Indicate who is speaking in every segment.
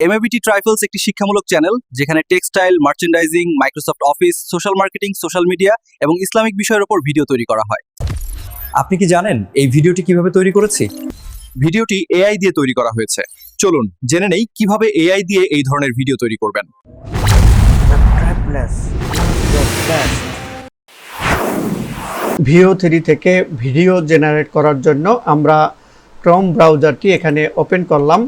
Speaker 1: এমএবিটি ট্রাইফেলস একটি শিক্ষামূলক চ্যানেল যেখানে textile merchandising Microsoft office social marketing social media এবং ইসলামিক বিষয়ের উপর ভিডিও তৈরি করা হয়।
Speaker 2: আপনি কি জানেন এই ভিডিওটি কীভাবে তৈরি করেছি?
Speaker 1: ভিডিওটি এআই দিয়ে তৈরি করা হয়েছে। চলুন জেনে নেই কীভাবে এআই দিয়ে এই ধরনের ভিডিও তৈরি করবেন।
Speaker 3: ভিও থ্রি থেকে ভিডিও জেনারেট করার জন্য আমরা ক্রম ব্রাউজারটি এখানে ওপেন করলাম।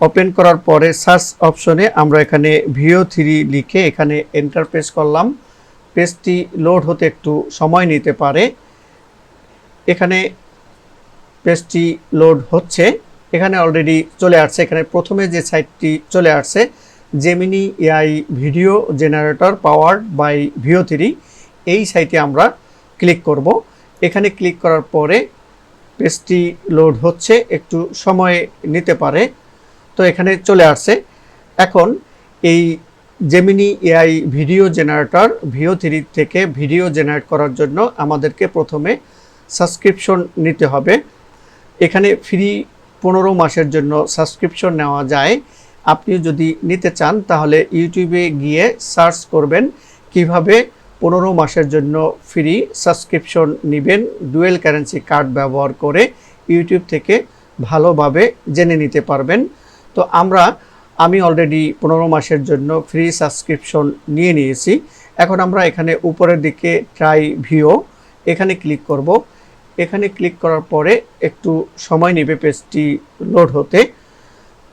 Speaker 3: ওপেন করার পরে সার্চ অপশনে আমরা এখানে ভিও থ্রি লিখে এখানে এন্টার প্রেস করলাম। পেজটি লোড হতে একটু সময় নিতে পারে। এখানে পেজটি লোড হচ্ছে, এখানে অলরেডি চলে আসছে। এখানে প্রথমে যে সাইটটি চলে আসছে Gemini AI video generator powered by Veo three, এই সাইটে আমরা ক্লিক করব। এখানে ক্লিক করার পরে পেজটি লোড হচ্ছে, একটু সময় নিতে পারে। তো এখানে চলে আসছে। এখন এই Gemini AI video generator Veo three থেকে ভিডিও জেনারেট করার জন্য আমাদেরকে প্রথমে সাবস্ক্রিপশন নিতে হবে। এখানে ফ্রি পনেরো মাসের জন্য সাবস্ক্রিপশন নেওয়া যায়। আপনি যদি নিতে চান, তাহলে ইউটিউবে গিয়ে সার্চ করবেন কীভাবে পনেরো মাসের জন্য ফ্রি সাবস্ক্রিপশন নেবেন ডুয়েল কারেন্সি কার্ড ব্যবহার করে ইউটিউব থেকে ভালোভাবে জেনে নিতে পারবেন। তো আমরা, আমি অলরেডি পনেরো মাসের জন্য ফ্রি সাবস্ক্রিপশন নিয়ে নিয়েছি। এখন আমরা এখানে উপরের দিকে ট্রাই ভিও এখানে ক্লিক করব। এখানে ক্লিক করার পরে একটু সময় নেবে পেজটি লোড হতে।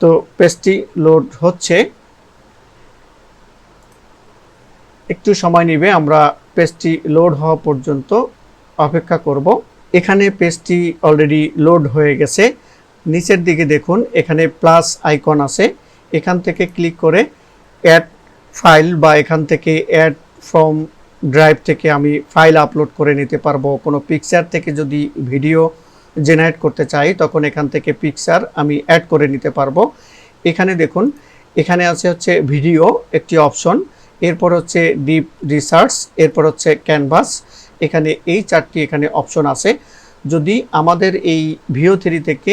Speaker 3: তো পেজটি লোড হচ্ছে। একটু সময় নেবে, আমরা পেজটি লোড হওয়া পর্যন্ত অপেক্ষা করব। এখানে পেজটি অলরেডি লোড হয়ে গেছে। নিচের দিকে দেখুন, এখানে প্লাস আইকন আছে। এখান থেকে ক্লিক করে অ্যাড ফাইল বা এখান থেকে অ্যাড ফ্রম ড্রাইভ থেকে আমি ফাইল আপলোড করে নিতে পারব। কোনো পিকচার থেকে যদি ভিডিও জেনারেট করতে চাই, তখন এখান থেকে পিকচার আমি অ্যাড করে নিতে পারব। এখানে দেখুন, এখানে আছে হচ্ছে ভিডিও একটি অপশন এরপর হচ্ছে ডিপ রিসার্চ এরপর হচ্ছে ক্যানভাস এখানে এই চারটি এখানে অপশন আছে। যদি আমাদের এই ভিও থ্রি থেকে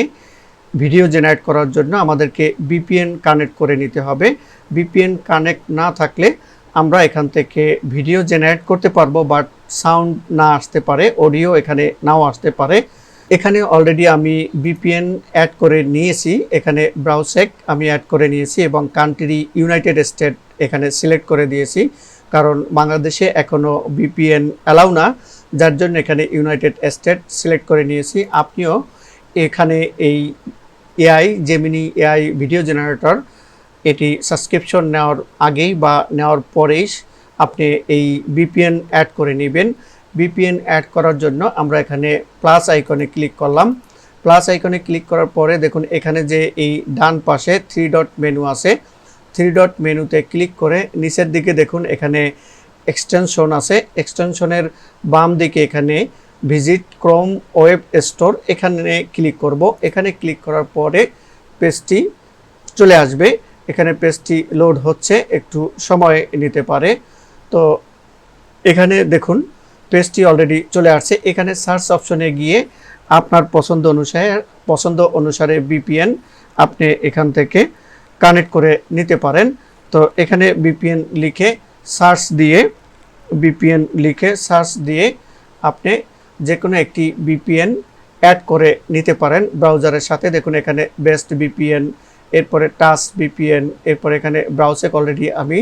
Speaker 3: ভিডিও জেনারেট করার জন্য আমাদেরকে বিপিএন কানেক্ট করে নিতে হবে। বিপিএন কানেক্ট না থাকলে আমরা এখান থেকে ভিডিও জেনারেট করতে পারব বাট সাউন্ড না আসতে পারে অডিও এখানে নাও আসতে পারে। এখানে অলরেডি আমি বিপিএন অ্যাড করে নিয়েছি, এখানে ব্রাউসেক আমি অ্যাড করে নিয়েছি এবং কান্ট্রি ইউনাইটেড স্টেট এখানে সিলেক্ট করে দিয়েছি, কারণ বাংলাদেশে এখনও বিপিএন অ্যালাউ না, যার জন্য এখানে ইউনাইটেড স্টেট সিলেক্ট করে নিয়েছি। আপনিও এখানে এই AI Gemini AI video generator এটি সাবস্ক্রিপশন নেওয়ার আগেই বা নেওয়ার পরেই আপনি এই বিপিএন অ্যাড করে নেবেন। বিপিএন অ্যাড করার জন্য আমরা এখানে প্লাস আইকনে ক্লিক করলাম। প্লাস আইকনে ক্লিক করার পরে দেখুন এখানে যে এই ডান পাশে থ্রি ডট মেনু আছে। থ্রি ডট মেনুতে ক্লিক করে নিচের দিকে দেখুন এখানে এক্সটেনশন আছে। এক্সটেনশনের বাম দিকে এখানে ভিজিট ক্রোম ওয়েব স্টোর, এখানে ক্লিক করব। এখানে ক্লিক করার পরে পেজটি চলে আসবে। এখানে পেজটি লোড হচ্ছে, একটু সময় নিতে পারে। তো এখানে দেখুন, পেজটি অলরেডি চলে আসছে। এখানে সার্চ অপশনে গিয়ে আপনার পছন্দ অনুসারে পছন্দ অনুসারে বিপিএন আপনি এখান থেকে কানেক্ট করে নিতে পারেন। তো এখানে বিপিএন লিখে সার্চ দিয়ে বিপিএন লিখে সার্চ দিয়ে আপনি যে কোনো একটি বিপিএন অ্যাড করে নিতে পারেন ব্রাউজারের সাথে। দেখুন, এখানে বেস্ট বিপিএন এরপরে টাচ বিপিএন এরপরে এখানে ব্রাউসেক অলরেডি আমি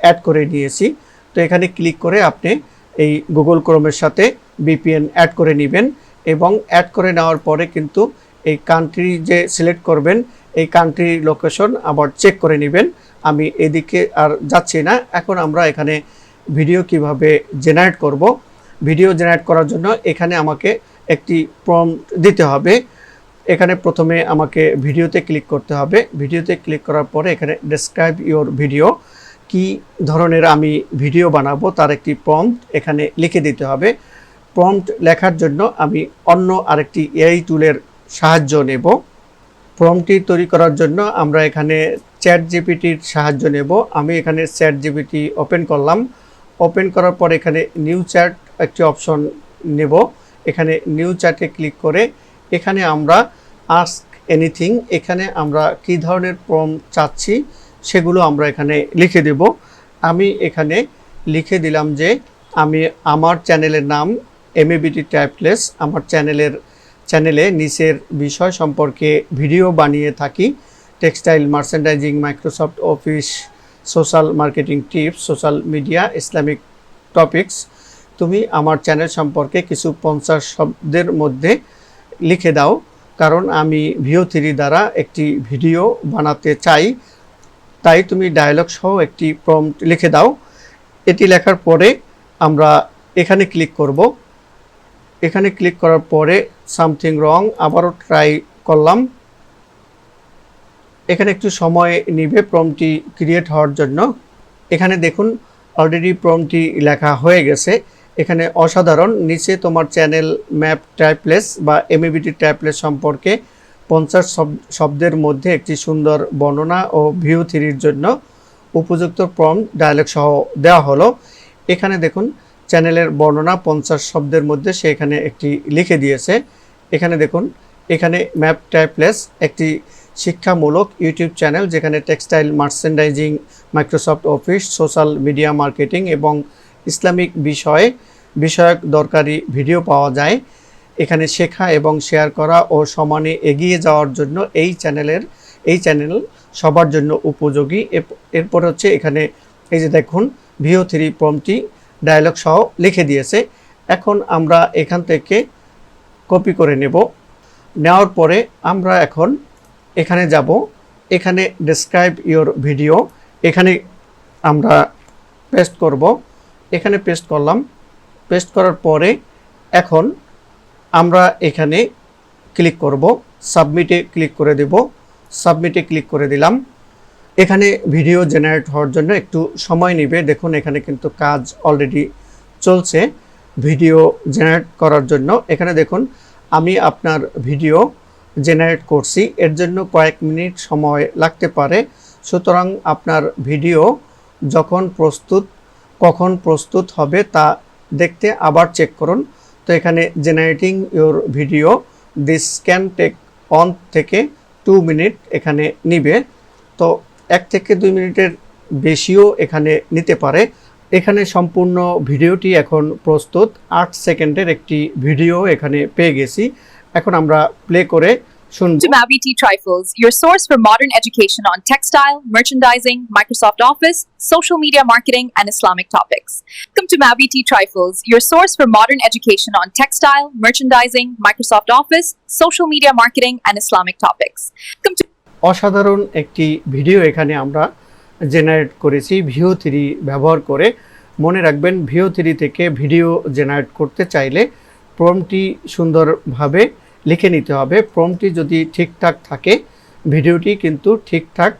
Speaker 3: অ্যাড করে নিয়েছি। তো এখানে ক্লিক করে আপনি এই গুগল ক্রোমের সাথে বিপিএন অ্যাড করে নেবেন এবং অ্যাড করে নেওয়ার পরে কিন্তু এই কান্ট্রি যে সিলেক্ট করবেন, এই কান্ট্রি লোকেশন আবার চেক করে নেবেন। আমি এদিকে আর যাচ্ছি না। এখন আমরা এখানে ভিডিও কীভাবে জেনারেট করব ভিডিও জেনারেট করার জন্য এখানে আমাকে একটি প্রম্পট দিতে হবে। এখানে প্রথমে আমাকে ভিডিওতে ক্লিক করতে হবে। ভিডিওতে ক্লিক করার পরে এখানে ডেসক্রাইব ইওর ভিডিও কি ধরনের আমি ভিডিও বানাবো তার একটি প্রম্পট এখানে লিখে দিতে হবে। প্রম্পট লেখার জন্য আমি অন্য আরেকটি এআই টুলের সাহায্য নেব। প্রম্পটটি তৈরি করার জন্য আমরা এখানে চ্যাট জিপিটির সাহায্য নেব। আমি এখানে চ্যাট জিপিটি ওপেন করলাম। ওপেন করার পর এখানে নিউ চ্যাট একটি অপশন নেব। এখানে নিউ চ্যাটে ক্লিক করে এখানে আমরা আস্ক এনিথিং, এখানে আমরা কী ধরনের প্রম চাচ্ছি সেগুলো আমরা এখানে লিখে দেব। আমি এখানে লিখে দিলাম যে আমি আমার চ্যানেলের নাম এমএবিটি ট্যাবলেস আমার চ্যানেলের, চ্যানেলে নিচের বিষয় সম্পর্কে ভিডিও বানিয়ে থাকি। Textile merchandising Microsoft Office social marketing tips social media Islamic topics তুমি আমার চ্যানেল সম্পর্কে কিছু পঞ্চাশ শব্দের মধ্যে লিখে দাও, কারণ আমি ভিও থ্রি দ্বারা একটি ভিডিও বানাতে চাই। তাই তুমি ডায়ালগ সহ একটি প্রম্পট লিখে দাও। এটি লেখার পরে আমরা এখানে ক্লিক করব। এখানে ক্লিক করার পরে সামথিং রং আবারও ট্রাই করলাম। এখানে একটু সময় নিবে প্রমটি ক্রিয়েট হওয়ার জন্য। এখানে দেখুন অলরেডি প্রমটি লেখা হয়ে গেছে। এখানে অসাধারণ। নিচে তোমার চ্যানেল ম্যাপ ট্যাপলেস বা এমএবিটি ট্যাপলেস সম্পর্কে পঞ্চাশ শব্দের মধ্যে একটি সুন্দর বর্ণনা ও ভিউ থ্রির জন্য উপযুক্ত প্রম ডায়ালগ সহ দেওয়া হলো। এখানে দেখুন চ্যানেলের বর্ণনা পঞ্চাশ শব্দের মধ্যে সে এখানে একটি লিখে দিয়েছে। এখানে দেখুন, এখানে ম্যাপ ট্যাপলেস একটি শিক্ষামূলক ইউটিউব চ্যানেল যেখানে textile merchandising Microsoft Office social media marketing এবং ইসলামিক বিষয়ে, বিষয়ক দরকারি ভিডিও পাওয়া যায়। এখানে শেখা এবং শেয়ার করা ও সমানে এগিয়ে যাওয়ার জন্য এই চ্যানেলের, এই চ্যানেল সবার জন্য উপযোগী। এরপর হচ্ছে এখানে এই যে দেখুন, ভিও থ্রি প্রমটি ডায়ালগ সহ লিখে দিয়েছে। এখন আমরা এখান থেকে কপি করে নেব। নেওয়ার পরে আমরা এখন এখানে যাব। এখানে ডেসক্রাইব ইওর ভিডিও এখানে আমরা পেস্ট করব। এখানে পেস্ট করলাম। পেস্ট করার পরে এখন আমরা এখানে ক্লিক করব। সাবমিটে ক্লিক করে দেব। সাবমিটে ক্লিক করে দিলাম। এখানে ভিডিও জেনারেট হওয়ার জন্য একটু সময় নেবে। দেখুন, এখানে কিন্তু কাজ অলরেডি চলছে। ভিডিও জেনারেট করার জন্য এখানে দেখুন, আমি আপনার ভিডিও জেনারেট করছি। এর জন্য কয়েক মিনিট সময় লাগতে পারে। সুতরাং আপনার ভিডিও যখন প্রস্তুত কখন প্রস্তুত হবে তা দেখতে আবার চেক করুন। তো এখানে generating your video this can take one থেকে টু মিনিট এখানে নিবে। তো এক থেকে দুই মিনিটের বেশিও এখানে নিতে পারে। এখানে সম্পূর্ণ ভিডিওটি এখন প্রস্তুত। আট সেকেন্ডের একটি ভিডিও এখানে পেয়ে গেছি। এখন আমরা প্লে করে শুনব
Speaker 4: to Mavi T Trifles, your source for modern education on textile, merchandising, Microsoft Office, social media marketing, and Islamic topics. Come to Mavi T Trifles, your source for modern education on textile, merchandising, Microsoft Office, social media marketing, and Islamic topics. Come to
Speaker 3: অসাধারণ একটি video এখানে আমরা generate করেছি ভিও three ব্যবহার করে মনে রাখবেন Veo three থেকে ভিডিও জেনারেট করতে চাইলে প্রমটি সুন্দরভাবে লিখে নিতে হবে। প্রমটি যদি ঠিকঠাক থাকে, ভিডিওটি কিন্তু ঠিকঠাক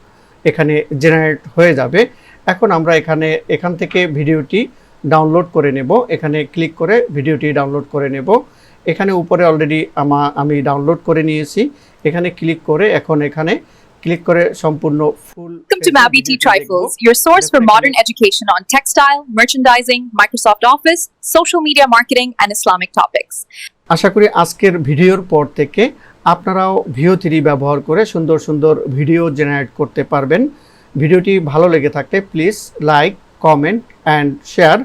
Speaker 3: এখানে জেনারেট হয়ে যাবে। এখন আমরা এখানে, এখান থেকে ভিডিওটি ডাউনলোড করে নেব। এখানে ক্লিক করে ভিডিওটি ডাউনলোড করে নেব। এখানে উপরে অলরেডি আমা, আমি ডাউনলোড করে নিয়েছি। এখানে ক্লিক করে এখন এখানে ক্লিক করে সম্পূর্ণ ফুল
Speaker 4: Come to Mavi T Trifles, your source for modern education on textile, merchandising, Microsoft Office, social media marketing, and Islamic topics.
Speaker 3: আশা করি আজকের ভিডিওর পর থেকে আপনারাও ভিও থ্রি ব্যবহার করে সুন্দর সুন্দর ভিডিও জেনারেট করতে পারবেন। ভিডিওটি ভালো লেগে থাকলে please like comment and share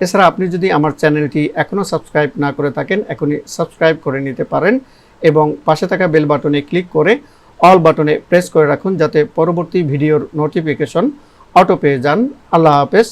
Speaker 3: এছাড়া আপনি যদি আমার চ্যানেলটি এখনও সাবস্ক্রাইব না করে থাকেন এখনই সাবস্ক্রাইব করে নিতে পারেন এবং পাশে থাকা বেল বাটনে ক্লিক করে অল বাটনে প্রেস করে রাখুন যাতে পরবর্তী ভিডিওর নোটিফিকেশন অটো পেয়ে যান। আল্লাহ হাফেজ।